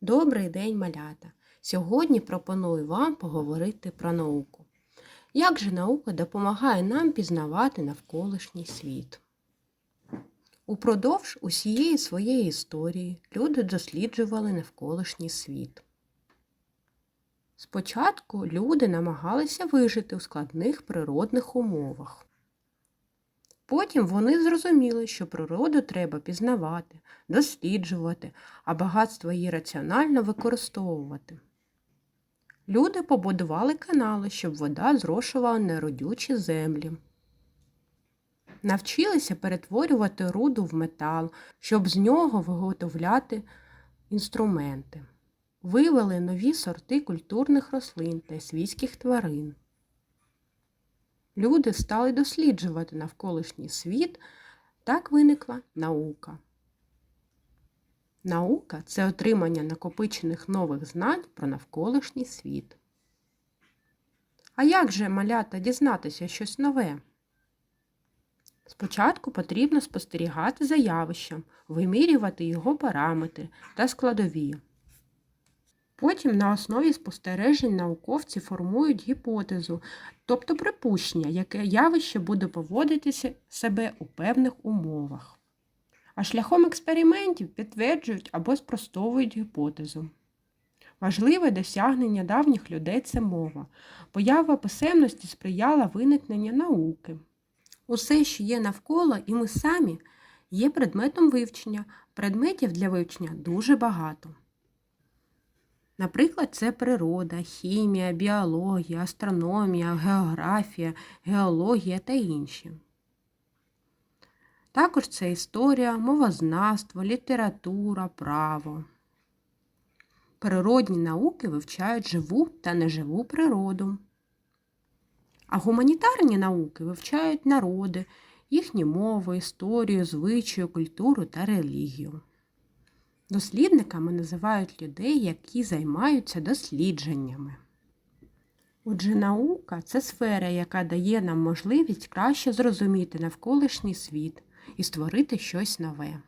Добрий день, малята! Сьогодні пропоную вам поговорити про науку. Як же наука допомагає нам пізнавати навколишній світ? Упродовж усієї своєї історії люди досліджували навколишній світ. Спочатку люди намагалися вижити у складних природних умовах. Потім вони зрозуміли, що природу треба пізнавати, досліджувати, а багатство її раціонально використовувати. Люди побудували канали, щоб вода зрошувала неродючі землі. Навчилися перетворювати руду в метал, щоб з нього виготовляти інструменти. Вивели нові сорти культурних рослин та свійських тварин. Люди стали досліджувати навколишній світ, так виникла наука. Наука це отримання накопичених нових знань про навколишній світ. А як же малята дізнатися щось нове? Спочатку потрібно спостерігати за явищем, вимірювати його параметри та складові. Потім на основі спостережень науковці формують гіпотезу, тобто припущення, яке явище буде поводитися себе у певних умовах. А шляхом експериментів підтверджують або спростовують гіпотезу. Важливе досягнення давніх людей це мова. Поява писемності сприяла виникненню науки. Усе, що є навколо, і ми самі є предметом вивчення. Предметів для вивчення дуже багато. Наприклад, це природа, хімія, біологія, астрономія, географія, геологія та інші. Також це історія, мовознавство, література, право. Природні науки вивчають живу та неживу природу. А гуманітарні науки вивчають народи, їхні мови, історію, звичаю, культуру та релігію. Дослідниками називають людей, які займаються дослідженнями. Отже, наука це сфера, яка дає нам можливість краще зрозуміти навколишній світ і створити щось нове.